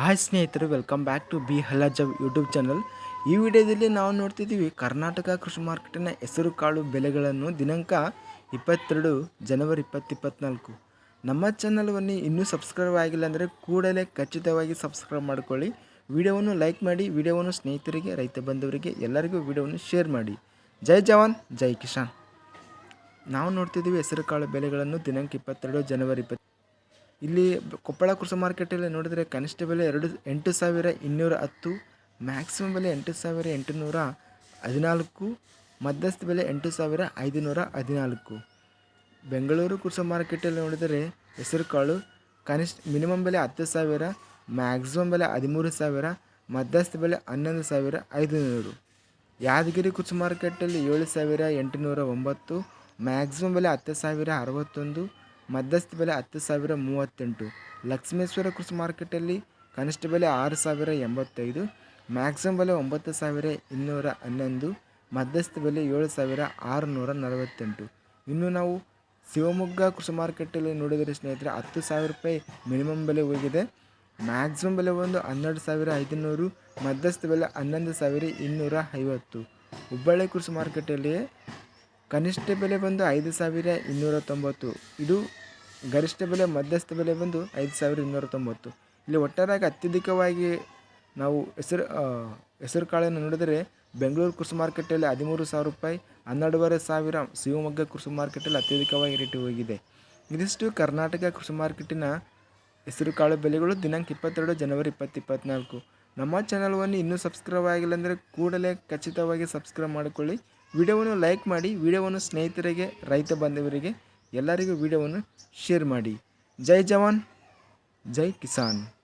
Hi ಸ್ನೇಹಿತರು welcome back to B ಹಲಜವ್ YouTube channel ಈ ವಿಡಿಯೋದಲ್ಲಿ ನಾವು ನೋಡ್ತಿದ್ದೀವಿ ಕರ್ನಾಟಕ ಕೃಷಿ ಮಾರ್ಕೆಟಿನ ಹೆಸರು ಕಾಳು ಬೆಲೆಗಳನ್ನು ದಿನಾಂಕ ಇಪ್ಪತ್ತೆರಡು ಜನವರಿ ಇಪ್ಪತ್ತಿಪ್ಪತ್ನಾಲ್ಕು. ನಮ್ಮ ಚಾನಲ್ವನ್ನು ಇನ್ನೂ ಸಬ್ಸ್ಕ್ರೈಬ್ ಆಗಿಲ್ಲ ಅಂದರೆ ಕೂಡಲೇ ಖಚಿತವಾಗಿ ಸಬ್ಸ್ಕ್ರೈಬ್ ಮಾಡಿಕೊಳ್ಳಿ. ವಿಡಿಯೋವನ್ನು ಲೈಕ್ ಮಾಡಿ, ವಿಡಿಯೋವನ್ನು ಸ್ನೇಹಿತರಿಗೆ, ರೈತ ಬಂಧುವರಿಗೆ, ಎಲ್ಲರಿಗೂ ವಿಡಿಯೋವನ್ನು ಶೇರ್ ಮಾಡಿ. ಜೈ ಜವಾನ್, ಜೈ ಕಿಸಾನ್. ನಾವು ನೋಡ್ತಿದ್ದೀವಿ ಹೆಸರು ಕಾಳು ಬೆಲೆಗಳನ್ನು ದಿನಾಂಕ ಇಪ್ಪತ್ತೆರಡು ಜನವರಿ ಇಪ್ಪತ್ತು ಇಲ್ಲಿ ಕೊಪ್ಪಳ ಕೃಷಿ ಮಾರ್ಕೆಟಲ್ಲಿ ನೋಡಿದರೆ ಕನಿಷ್ಠ ಬೆಲೆ ಎರಡು, ಎಂಟು ಸಾವಿರ ಇನ್ನೂರ ಹತ್ತು ಮ್ಯಾಕ್ಸಿಮಮ್ ಬೆಲೆ ಎಂಟು ಸಾವಿರ ಎಂಟುನೂರ ಹದಿನಾಲ್ಕು, ಮಧ್ಯಸ್ಥ ಬೆಲೆ ಎಂಟು ಸಾವಿರ ಐದುನೂರ ಹದಿನಾಲ್ಕು. ಬೆಂಗಳೂರು ಕೃಷಿ ಮಾರ್ಕೆಟಲ್ಲಿ ನೋಡಿದರೆ ಹೆಸರುಕಾಳು ಕನಿಷ್ಠ ಮಿನಿಮಮ್ ಬೆಲೆ ಹತ್ತು ಸಾವಿರ ಮ್ಯಾಕ್ಸಿಮಮ್ ಬೆಲೆ ಹದಿಮೂರು ಸಾವಿರ, ಮಧ್ಯಸ್ಥ ಬೆಲೆ ಹನ್ನೊಂದು ಸಾವಿರ ಐದುನೂರು. ಯಾದಗಿರಿ ಕೃಷಿ ಮಾರ್ಕೆಟಲ್ಲಿ ಏಳು ಸಾವಿರ ಎಂಟುನೂರ ಒಂಬತ್ತು ಮ್ಯಾಕ್ಸಿಮಮ್ ಬೆಲೆ ಹತ್ತು ಸಾವಿರ ಅರವತ್ತೊಂದು ಮಧ್ಯಸ್ಥ ಬೆಲೆ ಹತ್ತು ಸಾವಿರ ಮೂವತ್ತೆಂಟು, ಲಕ್ಷ್ಮೇಶ್ವರ ಕೃಷಿ ಮಾರ್ಕೆಟಲ್ಲಿ ಕನಿಷ್ಠ ಬೆಲೆ ಆರು ಸಾವಿರ ಎಂಬತ್ತೈದು, ಮ್ಯಾಕ್ಸಿಮಮ್ ಬೆಲೆ ಒಂಬತ್ತು ಸಾವಿರ ಇನ್ನೂರ ಹನ್ನೊಂದು, ಮಧ್ಯಸ್ಥ ಬೆಲೆ ಏಳು ಸಾವಿರ ಆರುನೂರ ನಲವತ್ತೆಂಟು. ಇನ್ನು ನಾವು ಶಿವಮೊಗ್ಗ ಕೃಷಿ ಮಾರ್ಕೆಟಲ್ಲಿ ನೋಡಿದರೆ ಸ್ನೇಹಿತರೆ, ಹತ್ತು ಸಾವಿರ ರೂಪಾಯಿ ಮಿನಿಮಮ್ ಬೆಲೆ ಹೋಗಿದೆ. ಮ್ಯಾಕ್ಸಿಮಮ್ ಬೆಲೆ ಒಂದು ಹನ್ನೆರಡು ಸಾವಿರ ಐದುನೂರು, ಮಧ್ಯಸ್ಥ ಬೆಲೆ ಹನ್ನೊಂದು ಸಾವಿರ ಇನ್ನೂರ ಐವತ್ತು. ಹುಬ್ಬಳ್ಳಿ ಕೃಷಿ ಮಾರ್ಕೆಟಲ್ಲಿ ಕನಿಷ್ಠ ಬೆಲೆ ಬಂದು ಐದು ಸಾವಿರ ಇನ್ನೂರ ತೊಂಬತ್ತು ಇದು ಗರಿಷ್ಠ ಬೆಲೆ ಮಧ್ಯಸ್ಥ ಬೆಲೆ ಬಂದು ಐದು ಸಾವಿರ ಇನ್ನೂರ ತೊಂಬತ್ತು ಇಲ್ಲಿ ಒಟ್ಟಾರೆಯಾಗಿ ಅತ್ಯಧಿಕವಾಗಿ ನಾವು ಹೆಸರು ಹೆಸರು ಕಾಳನ್ನು ನೋಡಿದರೆ ಬೆಂಗಳೂರು ಕೃಷಿ ಮಾರ್ಕೆಟಲ್ಲಿ ಹದಿಮೂರು ಸಾವಿರ ರೂಪಾಯಿ, ಹನ್ನೆರಡೂವರೆ ಸಾವಿರ ಶಿವಮೊಗ್ಗ ಕೃಷಿ ಮಾರ್ಕೆಟಲ್ಲಿ ಅತ್ಯಧಿಕವಾಗಿ ರೇಟ್ ಹೋಗಿದೆ. ಇದಿಷ್ಟು ಕರ್ನಾಟಕ ಕೃಷಿ ಮಾರ್ಕೆಟಿನ ಹೆಸರು ಕಾಳು ಬೆಲೆಗಳು ದಿನಾಂಕ ಇಪ್ಪತ್ತೆರಡು ಜನವರಿ ಇಪ್ಪತ್ತು ಇಪ್ಪತ್ತ್ನಾಲ್ಕು ನಮ್ಮ ಚಾನಲ್ವನ್ನು ಇನ್ನೂ ಸಬ್ಸ್ಕ್ರೈಬ್ ಆಗಿಲ್ಲ ಅಂದರೆ ಕೂಡಲೇ ಖಚಿತವಾಗಿ ಸಬ್ಸ್ಕ್ರೈಬ್ ಮಾಡಿಕೊಳ್ಳಿ. ವಿಡಿಯೋವನ್ನು ಲೈಕ್ ಮಾಡಿ, ವಿಡಿಯೋವನ್ನು ಸ್ನೇಹಿತರಿಗೆ, ರೈತ ಬಾಂಧವರಿಗೆ ಎಲ್ಲರಿಗೂ ವಿಡಿಯೋವನ್ನು ಶೇರ್ ಮಾಡಿ. ಜೈ ಜವಾನ್, ಜೈ ಕಿಸಾನ್.